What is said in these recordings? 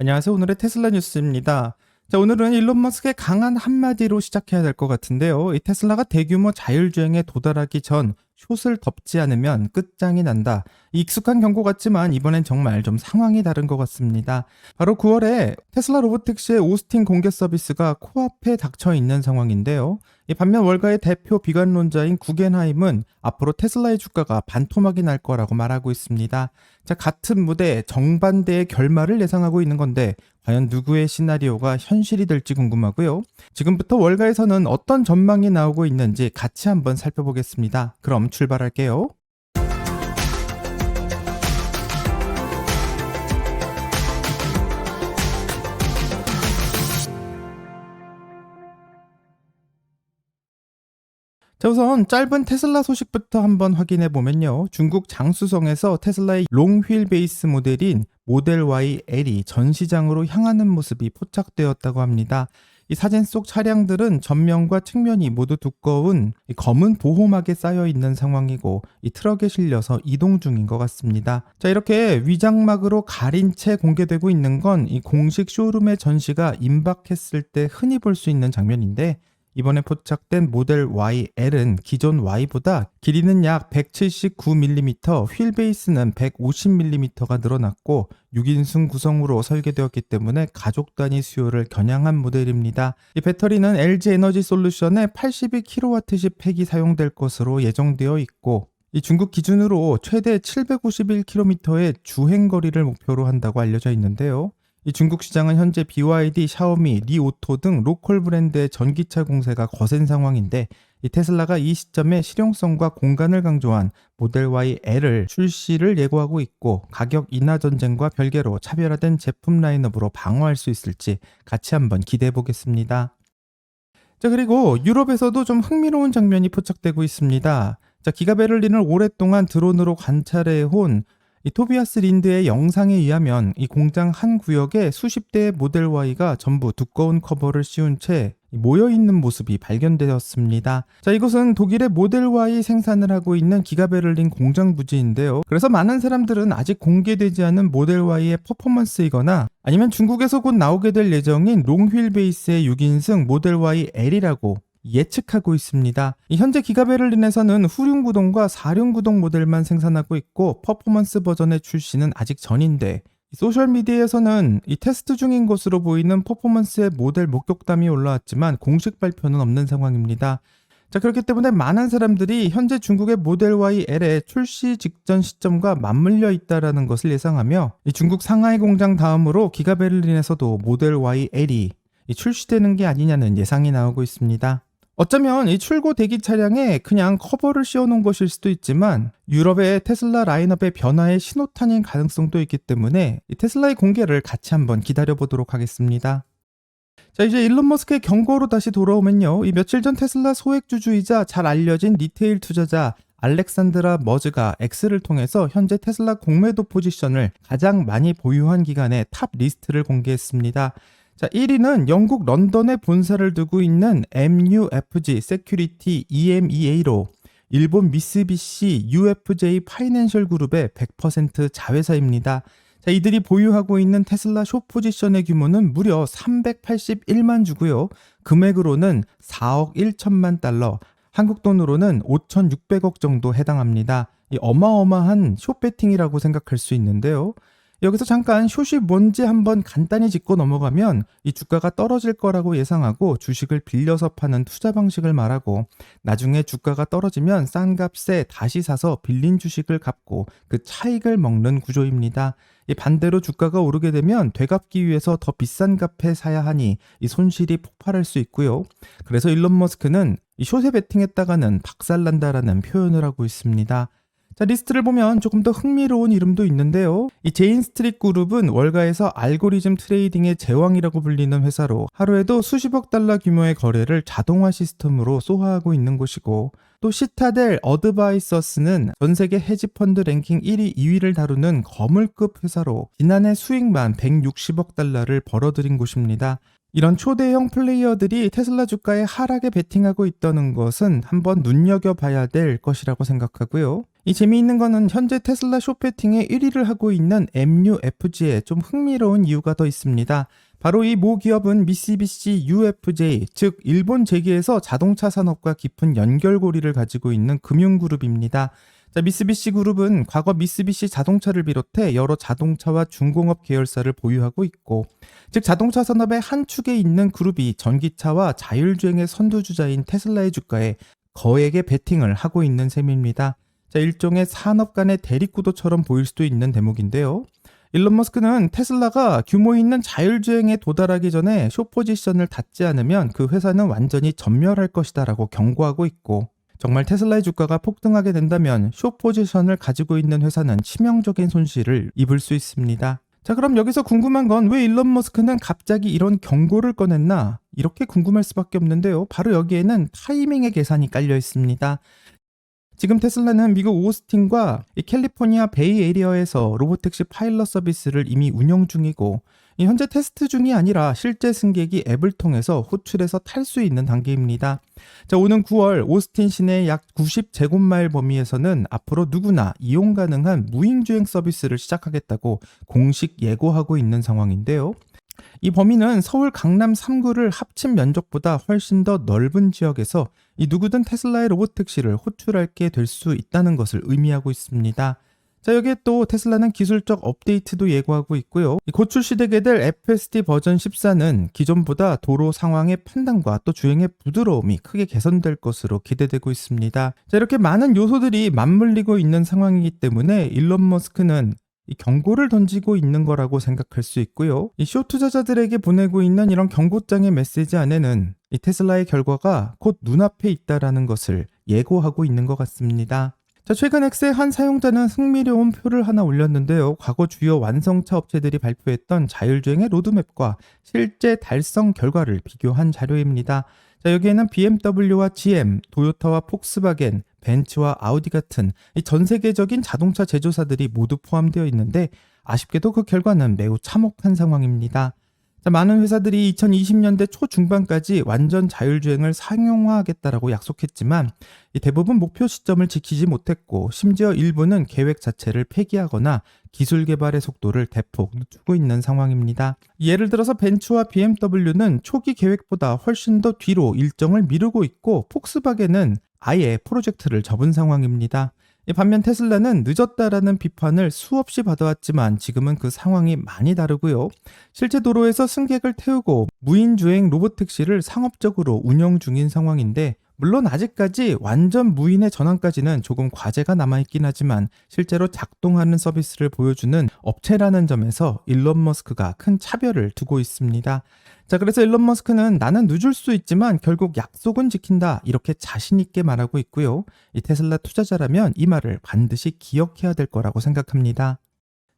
안녕하세요. 오늘의 테슬라 뉴스입니다. 자, 오늘은 일론 머스크의 강한 한마디로 시작해야 될 것 같은데요. 이 테슬라가 대규모 자율주행에 도달하기 전 숏을 덮지 않으면 끝장이 난다. 익숙한 경고 같지만 이번엔 정말 좀 상황이 다른 것 같습니다. 바로 9월에 테슬라 로보택시의 오스틴 공개 서비스가 코앞에 닥쳐 있는 상황인데요. 이 반면 월가의 대표 비관론자인 구겐하임은 앞으로 테슬라의 주가가 반토막이 날 거라고 말하고 있습니다. 자, 같은 무대 정반대의 결말을 예상하고 있는 건데 과연 누구의 시나리오가 현실이 될지 궁금하고요. 지금부터 월가에서는 어떤 전망이 나오고 있는지 같이 한번 살펴보겠습니다. 그럼 출발할게요. 자, 우선 짧은 테슬라 소식부터 한번 확인해 보면요. 중국 장수성에서 테슬라의 롱휠 베이스 모델인 모델 Y L이 전 시장으로 향하는 모습이 포착되었다고 합니다. 이 사진 속 차량들은 전면과 측면이 모두 두꺼운 이 검은 보호막에 쌓여 있는 상황이고 이 트럭에 실려서 이동 중인 것 같습니다. 자 이렇게 위장막으로 가린 채 공개되고 있는 건 이 공식 쇼룸의 전시가 임박했을 때 흔히 볼 수 있는 장면인데 이번에 포착된 모델 YL은 기존 Y보다 길이는 약 179mm, 휠 베이스는 150mm가 늘어났고 6인승 구성으로 설계되었기 때문에 가족 단위 수요를 겨냥한 모델입니다. 이 배터리는 LG 에너지 솔루션의 82kWh 팩이 사용될 것으로 예정되어 있고 이 중국 기준으로 최대 751km의 주행 거리를 목표로 한다고 알려져 있는데요. 이 중국 시장은 현재 BYD, 샤오미, 리오토 등 로컬 브랜드의 전기차 공세가 거센 상황인데 이 테슬라가 이 시점에 실용성과 공간을 강조한 모델 Y L을 출시를 예고하고 있고 가격 인하 전쟁과 별개로 차별화된 제품 라인업으로 방어할 수 있을지 같이 한번 기대해 보겠습니다. 자 그리고 유럽에서도 좀 흥미로운 장면이 포착되고 있습니다. 자 기가 베를린을 오랫동안 드론으로 관찰해 온 이 토비아스 린드의 영상에 의하면 이 공장 한 구역에 수십 대의 모델 Y가 전부 두꺼운 커버를 씌운 채 모여 있는 모습이 발견되었습니다. 자, 이곳은 독일의 모델 Y 생산을 하고 있는 기가베를린 공장 부지인데요. 그래서 많은 사람들은 아직 공개되지 않은 모델 Y의 퍼포먼스이거나 아니면 중국에서 곧 나오게 될 예정인 롱휠 베이스의 6인승 모델 Y L이라고 예측하고 있습니다. 현재 기가베를린에서는 후륜 구동과 사륜 구동 모델만 생산하고 있고 퍼포먼스 버전의 출시는 아직 전인데 소셜 미디어에서는 이 테스트 중인 것으로 보이는 퍼포먼스의 모델 목격담이 올라왔지만 공식 발표는 없는 상황입니다. 자, 그렇기 때문에 많은 사람들이 현재 중국의 모델 Y L의 출시 직전 시점과 맞물려 있다라는 것을 예상하며 이 중국 상하이 공장 다음으로 기가 베를린에서도 모델 Y L이 출시되는 게 아니냐는 예상이 나오고 있습니다. 어쩌면 이 출고 대기 차량에 그냥 커버를 씌워놓은 것일 수도 있지만 유럽의 테슬라 라인업의 변화의 신호탄인 가능성도 있기 때문에 테슬라의 공개를 같이 한번 기다려보도록 하겠습니다. 자 이제 일론 머스크의 경고로 다시 돌아오면요. 이 며칠 전 테슬라 소액주주이자 잘 알려진 리테일 투자자 알렉산드라 머즈가 X를 통해서 현재 테슬라 공매도 포지션을 가장 많이 보유한 기간의 탑 리스트를 공개했습니다. 자, 1위는 영국 런던에 본사를 두고 있는 MUFG 세큐리티 EMEA로 일본 미쓰비시 UFJ 파이낸셜 그룹의 100% 자회사입니다. 자, 이들이 보유하고 있는 테슬라 숏 포지션의 규모는 무려 381만 주고요. 금액으로는 4억 1천만 달러, 한국 돈으로는 5,600억 정도 해당합니다. 이 어마어마한 숏 배팅이라고 생각할 수 있는데요. 여기서 잠깐 숏이 뭔지 한번 간단히 짚고 넘어가면 이 주가가 떨어질 거라고 예상하고 주식을 빌려서 파는 투자 방식을 말하고 나중에 주가가 떨어지면 싼 값에 다시 사서 빌린 주식을 갚고 그 차익을 먹는 구조입니다. 이 반대로 주가가 오르게 되면 되갚기 위해서 더 비싼 값에 사야 하니 이 손실이 폭발할 수 있고요. 그래서 일론 머스크는 이 숏에 베팅했다가는 박살난다라는 표현을 하고 있습니다. 자, 리스트를 보면 조금 더 흥미로운 이름도 있는데요. 이 제인 스트릿 그룹은 월가에서 알고리즘 트레이딩의 제왕이라고 불리는 회사로 하루에도 수십억 달러 규모의 거래를 자동화 시스템으로 소화하고 있는 곳이고 또 시타델 어드바이서스는 전 세계 헤지펀드 랭킹 1위, 2위를 다루는 거물급 회사로 지난해 수익만 160억 달러를 벌어들인 곳입니다. 이런 초대형 플레이어들이 테슬라 주가의 하락에 베팅하고 있다는 것은 한번 눈여겨봐야 될 것이라고 생각하고요. 이 재미있는 거는 현재 테슬라 쇼패팅의 1위를 하고 있는 MUFG에 좀 흥미로운 이유가 더 있습니다. 바로 이 모 기업은 미쓰비시 UFJ, 즉 일본 재계에서 자동차 산업과 깊은 연결고리를 가지고 있는 금융그룹입니다. 자, 미쓰비시 그룹은 과거 미쓰비시 자동차를 비롯해 여러 자동차와 중공업 계열사를 보유하고 있고, 즉 자동차 산업의 한 축에 있는 그룹이 전기차와 자율주행의 선두주자인 테슬라의 주가에 거액의 베팅을 하고 있는 셈입니다. 자, 일종의 산업 간의 대립구도처럼 보일 수도 있는 대목인데요. 일론 머스크는 테슬라가 규모 있는 자율주행에 도달하기 전에 쇼포지션을 닫지 않으면 그 회사는 완전히 전멸할 것이다라고 경고하고 있고 정말 테슬라의 주가가 폭등하게 된다면 쇼포지션을 가지고 있는 회사는 치명적인 손실을 입을 수 있습니다. 자, 그럼 여기서 궁금한 건 왜 일론 머스크는 갑자기 이런 경고를 꺼냈나? 이렇게 궁금할 수밖에 없는데요. 바로 여기에는 타이밍의 계산이 깔려 있습니다. 지금 테슬라는 미국 오스틴과 이 캘리포니아 베이 에리어에서 로보택시 파일럿 서비스를 이미 운영 중이고 이 현재 테스트 중이 아니라 실제 승객이 앱을 통해서 호출해서 탈 수 있는 단계입니다. 자, 오는 9월 오스틴 시내 약 90제곱마일 범위에서는 앞으로 누구나 이용 가능한 무인주행 서비스를 시작하겠다고 공식 예고하고 있는 상황인데요. 이 범위는 서울 강남 3구를 합친 면적보다 훨씬 더 넓은 지역에서 이 누구든 테슬라의 로봇 택시를 호출할게 될 수 있다는 것을 의미하고 있습니다. 자, 여기에 또 테슬라는 기술적 업데이트도 예고하고 있고요. 곧 출시되게 될 FSD 버전 14는 기존보다 도로 상황의 판단과 또 주행의 부드러움이 크게 개선될 것으로 기대되고 있습니다. 자, 이렇게 많은 요소들이 맞물리고 있는 상황이기 때문에 일론 머스크는 이 경고를 던지고 있는 거라고 생각할 수 있고요. 이 쇼 투자자들에게 보내고 있는 이런 경고장의 메시지 안에는 이 테슬라의 결과가 곧 눈앞에 있다라는 것을 예고하고 있는 것 같습니다. 자, 최근 엑스의 한 사용자는 흥미로운 표를 하나 올렸는데요. 과거 주요 완성차 업체들이 발표했던 자율주행의 로드맵과 실제 달성 결과를 비교한 자료입니다. 자, 여기에는 BMW와 GM, 도요타와 폭스바겐, 벤츠와 아우디 같은 이전 세계적인 자동차 제조사들이 모두 포함되어 있는데 아쉽게도 그 결과는 매우 참혹한 상황입니다. 자, 많은 회사들이 2020년대 초중반까지 완전 자율주행을 상용화하겠다라고 약속했지만 이 대부분 목표 시점을 지키지 못했고 심지어 일부는 계획 자체를 폐기하거나 기술 개발의 속도를 대폭 늦추고 있는 상황입니다. 예를 들어서 벤츠와 BMW는 초기 계획보다 훨씬 더 뒤로 일정을 미루고 있고 폭스바겐은 아예 프로젝트를 접은 상황입니다. 반면 테슬라는 늦었다라는 비판을 수없이 받아왔지만 지금은 그 상황이 많이 다르고요. 실제 도로에서 승객을 태우고 무인주행 로봇 택시를 상업적으로 운영 중인 상황인데 물론 아직까지 완전 무인의 전환까지는 조금 과제가 남아있긴 하지만 실제로 작동하는 서비스를 보여주는 업체라는 점에서 일론 머스크가 큰 차별을 두고 있습니다. 자, 그래서 일론 머스크는 나는 늦을 수 있지만 결국 약속은 지킨다. 이렇게 자신있게 말하고 있고요. 이 테슬라 투자자라면 이 말을 반드시 기억해야 될 거라고 생각합니다.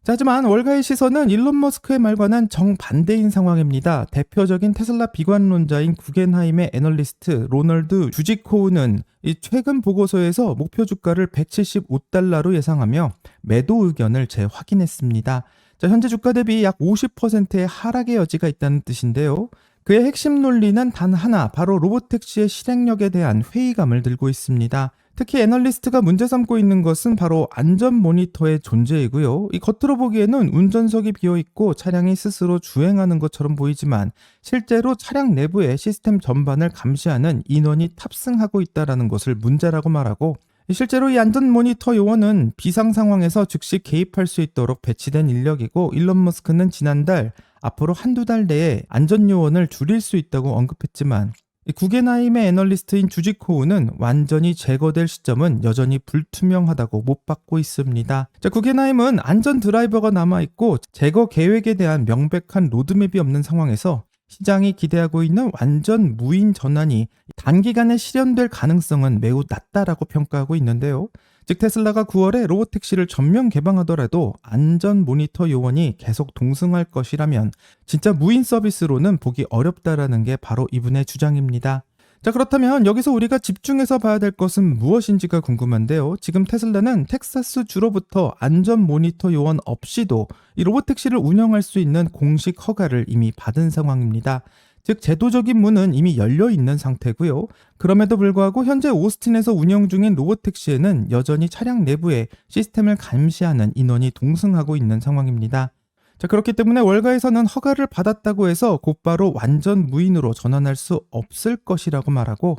자, 하지만 월가의 시선은 일론 머스크의 말과는 정반대인 상황입니다. 대표적인 테슬라 비관론자인 구겐하임의 애널리스트 로널드 주지코우는 이 최근 보고서에서 목표 주가를 175달러로 예상하며 매도 의견을 재확인했습니다. 자, 현재 주가 대비 약 50%의 하락의 여지가 있다는 뜻인데요. 그의 핵심 논리는 단 하나, 바로 로보택시의 실행력에 대한 회의감을 들고 있습니다. 특히 애널리스트가 문제 삼고 있는 것은 바로 안전 모니터의 존재이고요. 이 겉으로 보기에는 운전석이 비어 있고 차량이 스스로 주행하는 것처럼 보이지만 실제로 차량 내부의 시스템 전반을 감시하는 인원이 탑승하고 있다는 것을 문제라고 말하고 실제로 이 안전 모니터 요원은 비상 상황에서 즉시 개입할 수 있도록 배치된 인력이고 일론 머스크는 지난달 앞으로 한두 달 내에 안전 요원을 줄일 수 있다고 언급했지만 구겐하임의 애널리스트인 주지코우는 완전히 제거될 시점은 여전히 불투명하다고 못 받고 있습니다. 자, 구겐하임은 안전 드라이버가 남아있고 제거 계획에 대한 명백한 로드맵이 없는 상황에서 시장이 기대하고 있는 완전 무인 전환이 단기간에 실현될 가능성은 매우 낮다라고 평가하고 있는데요. 즉 테슬라가 9월에 로봇 택시를 전면 개방하더라도 안전 모니터 요원이 계속 동승할 것이라면 진짜 무인 서비스로는 보기 어렵다라는 게 바로 이분의 주장입니다. 자, 그렇다면 여기서 우리가 집중해서 봐야 될 것은 무엇인지가 궁금한데요. 지금 테슬라는 텍사스 주로부터 안전 모니터 요원 없이도 이 로봇 택시를 운영할 수 있는 공식 허가를 이미 받은 상황입니다. 즉 제도적인 문은 이미 열려 있는 상태고요. 그럼에도 불구하고 현재 오스틴에서 운영 중인 로보택시에는 여전히 차량 내부에 시스템을 감시하는 인원이 동승하고 있는 상황입니다. 자, 그렇기 때문에 월가에서는 허가를 받았다고 해서 곧바로 완전 무인으로 전환할 수 없을 것이라고 말하고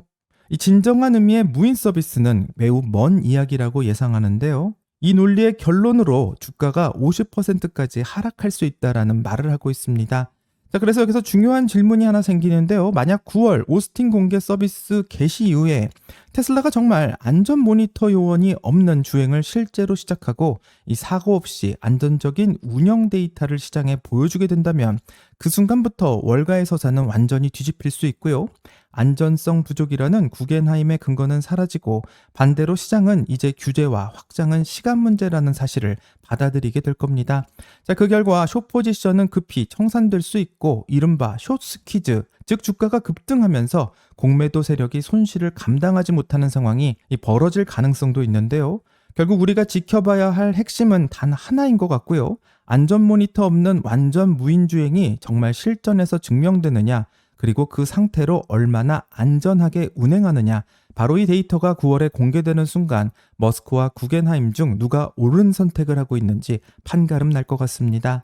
이 진정한 의미의 무인 서비스는 매우 먼 이야기라고 예상하는데요. 이 논리의 결론으로 주가가 50%까지 하락할 수 있다라는 말을 하고 있습니다. 자, 그래서 여기서 중요한 질문이 하나 생기는데요. 만약 9월 오스틴 공개 서비스 개시 이후에 테슬라가 정말 안전 모니터 요원이 없는 주행을 실제로 시작하고 이 사고 없이 안전적인 운영 데이터를 시장에 보여주게 된다면 그 순간부터 월가의 서사는 완전히 뒤집힐 수 있고요. 안전성 부족이라는 구겐하임의 근거는 사라지고 반대로 시장은 이제 규제와 확장은 시간 문제라는 사실을 받아들이게 될 겁니다. 자, 그 결과 숏 포지션은 급히 청산될 수 있고 이른바 숏 스퀴즈, 즉 주가가 급등하면서 공매도 세력이 손실을 감당하지 못하는 상황이 벌어질 가능성도 있는데요. 결국 우리가 지켜봐야 할 핵심은 단 하나인 것 같고요. 안전 모니터 없는 완전 무인 주행이 정말 실전에서 증명되느냐, 그리고 그 상태로 얼마나 안전하게 운행하느냐. 바로 이 데이터가 9월에 공개되는 순간 머스크와 구겐하임 중 누가 옳은 선택을 하고 있는지 판가름 날 것 같습니다.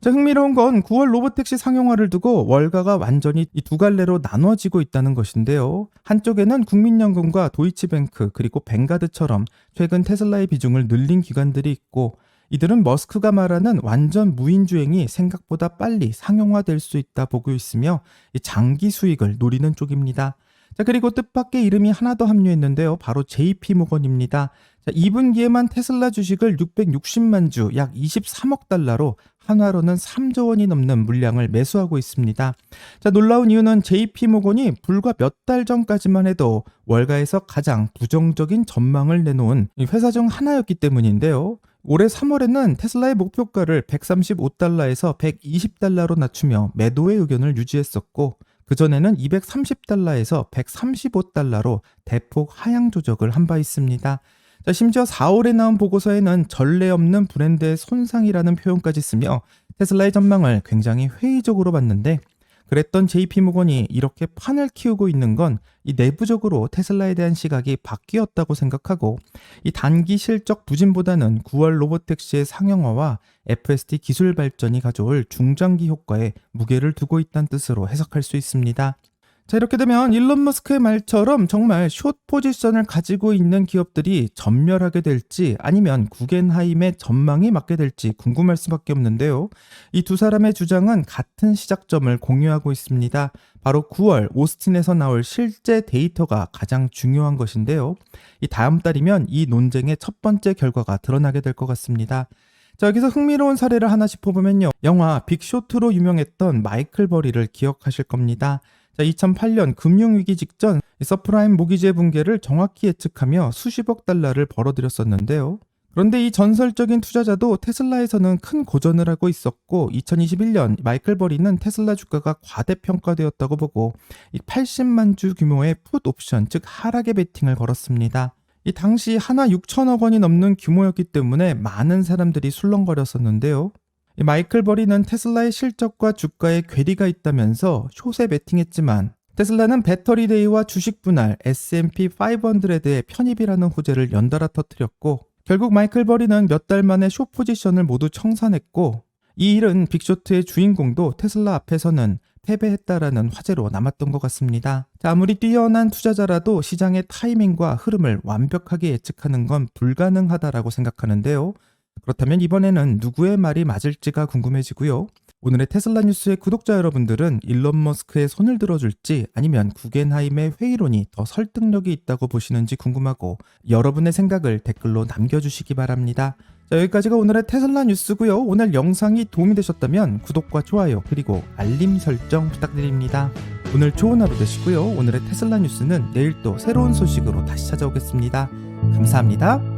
자, 흥미로운 건 9월 로보택시 상용화를 두고 월가가 완전히 이 두 갈래로 나눠지고 있다는 것인데요. 한쪽에는 국민연금과 도이치뱅크 그리고 뱅가드처럼 최근 테슬라의 비중을 늘린 기관들이 있고 이들은 머스크가 말하는 완전 무인 주행이 생각보다 빨리 상용화될 수 있다 보고 있으며 장기 수익을 노리는 쪽입니다. 자, 그리고 뜻밖의 이름이 하나 더 합류했는데요. 바로 JP 모건입니다. 자, 2분기에만 테슬라 주식을 660만 주, 약 23억 달러로 한화로는 3조 원이 넘는 물량을 매수하고 있습니다. 자, 놀라운 이유는 JP 모건이 불과 몇 달 전까지만 해도 월가에서 가장 부정적인 전망을 내놓은 회사 중 하나였기 때문인데요. 올해 3월에는 테슬라의 목표가를 135달러에서 120달러로 낮추며 매도의 의견을 유지했었고 그전에는 230달러에서 135달러로 대폭 하향 조정을 한 바 있습니다. 자, 심지어 4월에 나온 보고서에는 전례 없는 브랜드의 손상이라는 표현까지 쓰며 테슬라의 전망을 굉장히 회의적으로 봤는데 그랬던 JP 모건이 이렇게 판을 키우고 있는 건 이 내부적으로 테슬라에 대한 시각이 바뀌었다고 생각하고 이 단기 실적 부진보다는 9월 로보택시의 상용화와 FSD 기술 발전이 가져올 중장기 효과에 무게를 두고 있다는 뜻으로 해석할 수 있습니다. 자, 이렇게 되면 일론 머스크의 말처럼 정말 숏 포지션을 가지고 있는 기업들이 전멸하게 될지 아니면 구겐하임의 전망이 맞게 될지 궁금할 수밖에 없는데요. 이 두 사람의 주장은 같은 시작점을 공유하고 있습니다. 바로 9월 오스틴에서 나올 실제 데이터가 가장 중요한 것인데요. 이 다음 달이면 이 논쟁의 첫 번째 결과가 드러나게 될 것 같습니다. 자, 여기서 흥미로운 사례를 하나 짚어보면요. 영화 빅쇼트로 유명했던 마이클 버리를 기억하실 겁니다. 자, 2008년 금융위기 직전 서프라임 모기지 붕괴를 정확히 예측하며 수십억 달러를 벌어들였었는데요. 그런데 이 전설적인 투자자도 테슬라에서는 큰 고전을 하고 있었고 2021년 마이클 버리는 테슬라 주가가 과대평가되었다고 보고 이 80만 주 규모의 풋 옵션 즉 하락의 베팅을 걸었습니다. 이 당시 하나 6천억 원이 넘는 규모였기 때문에 많은 사람들이 술렁거렸었는데요. 마이클 버리는 테슬라의 실적과 주가에 괴리가 있다면서 숏에 베팅했지만 테슬라는 배터리 데이와 주식 분할 S&P 500에 편입이라는 호재를 연달아 터뜨렸고 결국 마이클 버리는 몇 달 만에 숏 포지션을 모두 청산했고 이 일은 빅쇼트의 주인공도 테슬라 앞에서는 패배했다라는 화제로 남았던 것 같습니다. 아무리 뛰어난 투자자라도 시장의 타이밍과 흐름을 완벽하게 예측하는 건 불가능하다라고 생각하는데요. 그렇다면 이번에는 누구의 말이 맞을지가 궁금해지고요. 오늘의 테슬라 뉴스의 구독자 여러분들은 일론 머스크의 손을 들어줄지 아니면 구겐하임의 회의론이 더 설득력이 있다고 보시는지 궁금하고 여러분의 생각을 댓글로 남겨주시기 바랍니다. 자, 여기까지가 오늘의 테슬라 뉴스고요. 오늘 영상이 도움이 되셨다면 구독과 좋아요 그리고 알림 설정 부탁드립니다. 오늘 좋은 하루 되시고요. 오늘의 테슬라 뉴스는 내일 또 새로운 소식으로 다시 찾아오겠습니다. 감사합니다.